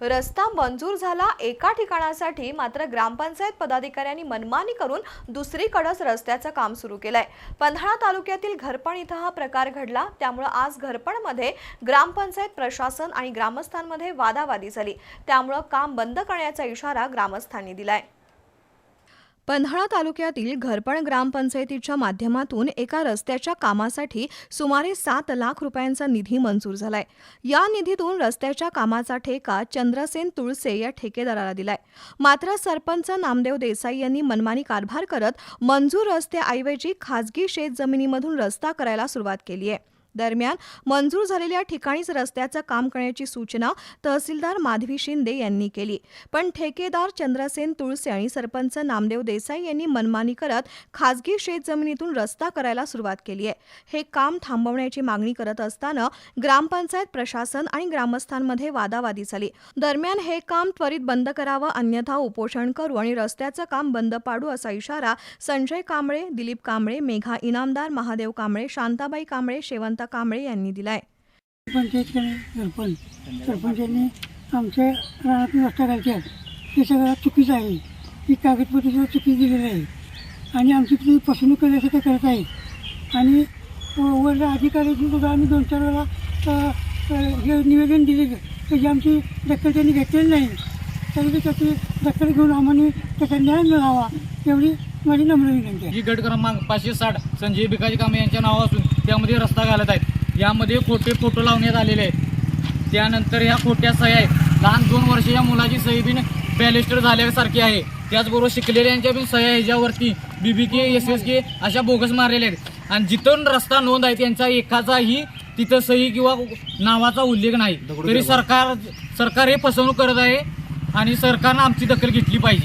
रस्ता मंजूर झाला एका ठिकाणासाठी मात्र ग्रामपंचायत पदाधिकाऱ्यांनी मनमानी करून दुसरीकडंच रस्त्याचं काम सुरू केलंय. पन्हाळा तालुक्यातील घरपण इथं हा प्रकार घडला. त्यामुळं आज घरपणमध्ये ग्रामपंचायत प्रशासन आणि ग्रामस्थांमध्ये वादावादी झाली. त्यामुळं काम बंद करण्याचा इशारा ग्रामस्थांनी दिलाय. पन्हाळा तालुक्यातील घरपण ग्रामपंचायतीच्या माध्यमातून एका रस्त्याच्या कामासाठी सुमारे सात लाख रुपयांचा निधी मंजूर झालाय. या निधीतून रस्त्याच्या कामाचा ठेका चंद्रसेन तुळसे या ठेकेदाराला दिलाय. मात्र सरपंच नामदेव देसाई यांनी मनमानी कारभार करत मंजूर रस्त्याऐवजी खाजगी शेत जमिनीमधून रस्ता करायला सुरुवात केली आहे. दरम्यान मंजूर झालेल्या ठिकाणीच रस्त्याचं काम करण्याची सूचना तहसीलदार माधवी शिंदे यांनी केली. पण ठेकेदार चंद्रसेन तुळसे आणि सरपंच नामदेव देसाई यांनी मनमानी करत खासगी शेतजमिनीतून रस्ता करायला सुरुवात केली आहे. हे काम थांबवण्याची मागणी करत असताना ग्रामपंचायत प्रशासन आणि ग्रामस्थांमध्ये वादावादी झाली. दरम्यान हे काम त्वरित बंद करावं अन्यथा उपोषण करू आणि रस्त्याचं काम बंद पाडू असा इशारा संजय कांबळे दिलीप कांबळे मेघा इनामदार महादेव कांबळे शांताबाई कांबळे शेवंत कांबळे यांनी दिलाय. सरपंच. सरपंचांनी आमच्या रानातून रस्ता घालतात हे सगळं चुकीचं आहे. ही कागदपत्र सुद्धा चुकी दिलेली आहे. आणि आमची ती फसवणूक करण्यासाठी करत आहेत आणि वर अधिकारी सुद्धा आम्ही दोन चार वेळा हे निवेदन दिले त्याची आमची दखल त्यांनी घेतलेली नाही. तरी ते त्याची दखल घेऊन आम्हाला त्याचा न्याय मिळावा एवढी माझी नम्र विनंती आहे. ही गट क्रमांक पाचशे साठ संजय भिकाजी कांबळे यांच्या नाव असून त्यामध्ये रस्ता घालत आहेत. यामध्ये खोटे फोटो लावण्यात आलेले आहेत. त्यानंतर ह्या खोट्या सह्या आहेत. लहान दोन वर्ष या मुलाची सही बिन बॅलिस्टर झाल्यासारखी आहे. त्याचबरोबर शिकलेल्यांच्या बिन सह्या ह्याच्यावरती बी बी के एस एस के अशा बोगस मारलेल्या आहेत. आणि जिथून रस्ता नोंद आहे त्यांचा एकाचाही तिथं सही किंवा नावाचा उल्लेख नाही. तरी सरकार सरकार हे फसवणूक करत आहे आणि सरकारनं आमची दखल घेतली पाहिजे.